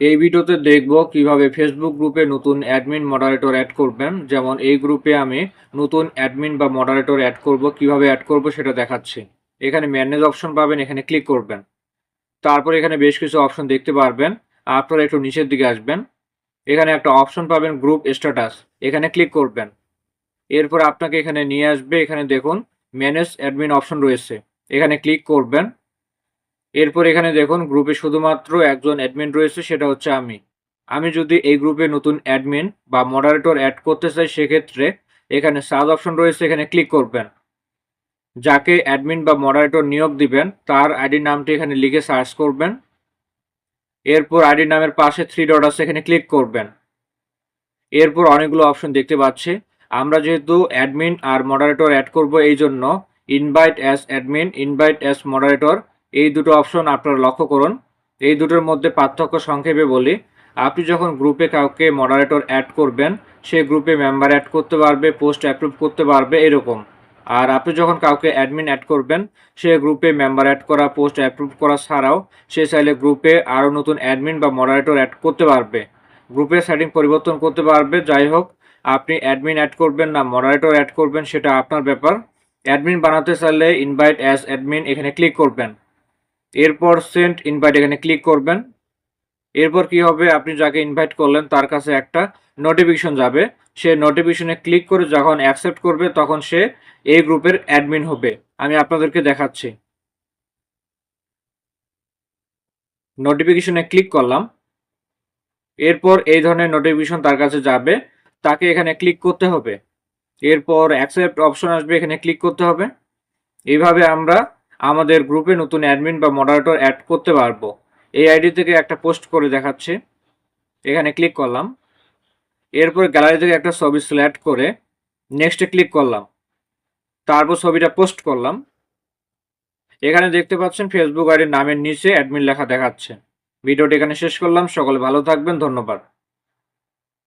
এই ভিডিওতে দেখব কীভাবে ফেসবুক গ্রুপে নতুন অ্যাডমিন মডারেটর অ্যাড করবেন। যেমন এই গ্রুপে আমি নতুন অ্যাডমিন বা মডারেটর অ্যাড করব, কীভাবে অ্যাড করব সেটা দেখাচ্ছি। এখানে ম্যানেজ অপশন পাবেন, এখানে ক্লিক করবেন। তারপর এখানে বেশ কিছু অপশন দেখতে পারবেন। আপনারা একটু নিচের দিকে আসবেন। এখানে একটা অপশন পাবেন গ্রুপ স্ট্যাটাস এখানে ক্লিক করবেন। এরপর আপনাকে এখানে নিয়ে আসবে, এখানে দেখুন ম্যানেজ অ্যাডমিন অপশন রয়েছে। এখানে ক্লিক করবেন। এরপর এখানে দেখুন, গ্রুপে শুধুমাত্র একজন অ্যাডমিন রয়েছে, সেটা হচ্ছে আমি। আমি যদি এই গ্রুপে নতুন অ্যাডমিন বা মডারেটর অ্যাড করতে চাই, সেক্ষেত্রে এখানে সার্চ অপশন রয়েছে, এখানে ক্লিক করবেন। যাকে অ্যাডমিন বা মডারেটর নিয়োগ দিবেন, তার আইডি নামটি এখানে লিখে সার্চ করবেন। এরপর আইডি নামের পাশে থ্রি ডট আছে, এখানে ক্লিক করবেন। এরপর অনেকগুলো অপশন দেখতে পাচ্ছি। আমরা যেহেতু অ্যাডমিন আর মডারেটর অ্যাড করব এই জন্য invite as admin invite as moderator এই দুটো অপশন আপনারা লক্ষ্য করুন। এই দুটোর মধ্যে পার্থক্য সংক্ষেপে বলি। আপনি যখন গ্রুপে কাউকে মডারেটর অ্যাড করবেন, সে গ্রুপে মেম্বার অ্যাড করতে পারবে পোস্ট অ্যাপ্রুভ করতে পারবে, এরকম। আর আপনি যখন কাউকে অ্যাডমিন অ্যাড করবেন, সে গ্রুপে মেম্বার অ্যাড করা পোস্ট অ্যাপ্রুভ করা ছাড়াও সে চাইলে গ্রুপে আরও নতুন অ্যাডমিন বা মডারেটর অ্যাড করতে পারবে। গ্রুপের সেটিং পরিবর্তন করতে পারবে। যাই হোক, আপনি অ্যাডমিন অ্যাড করবেন না মডারেটর অ্যাড করবেন, সেটা আপনার ব্যাপার। অ্যাডমিন বানাতে চাইলে ইনভাইট অ্যাজ অ্যাডমিন এখানে ক্লিক করবেন। এরপর সেন্ট ইনভাইট এখানে ক্লিক করবেন। এরপর কি হবে? আপনি যাকে ইনভাইট করলেন, তার কাছে একটা নোটিফিকেশন যাবে। সে নোটিফিকেশনে ক্লিক করে যখন অ্যাকসেপ্ট করবে, তখন সে এই গ্রুপের অ্যাডমিন হবে। আমি আপনাদেরকে দেখাচ্ছি। নোটিফিকেশনে ক্লিক করলাম। এরপর এই ধরনের নোটিফিকেশন তার কাছে যাবে। তাকে এখানে ক্লিক করতে হবে। এরপর অ্যাকসেপ্ট অপশন আসবে, এখানে ক্লিক করতে হবে। এইভাবে আমরা আমাদের গ্রুপে নতুন অ্যাডমিন বা মডারেটর অ্যাড করতে পারব। এই আইডি থেকে একটা পোস্ট করে দেখাচ্ছে। এখানে ক্লিক করলাম। এরপর গ্যালারি থেকে একটা ছবি সিলেক্ট করে নেক্সটে ক্লিক করলাম। তারপর ছবিটা পোস্ট করলাম। এখানে দেখতে পাচ্ছেন ফেসবুক আইডির নামের নিচে অ্যাডমিন লেখা দেখাচ্ছে। ভিডিওটি এখানে শেষ করলাম। সকলে ভালো থাকবেন। ধন্যবাদ।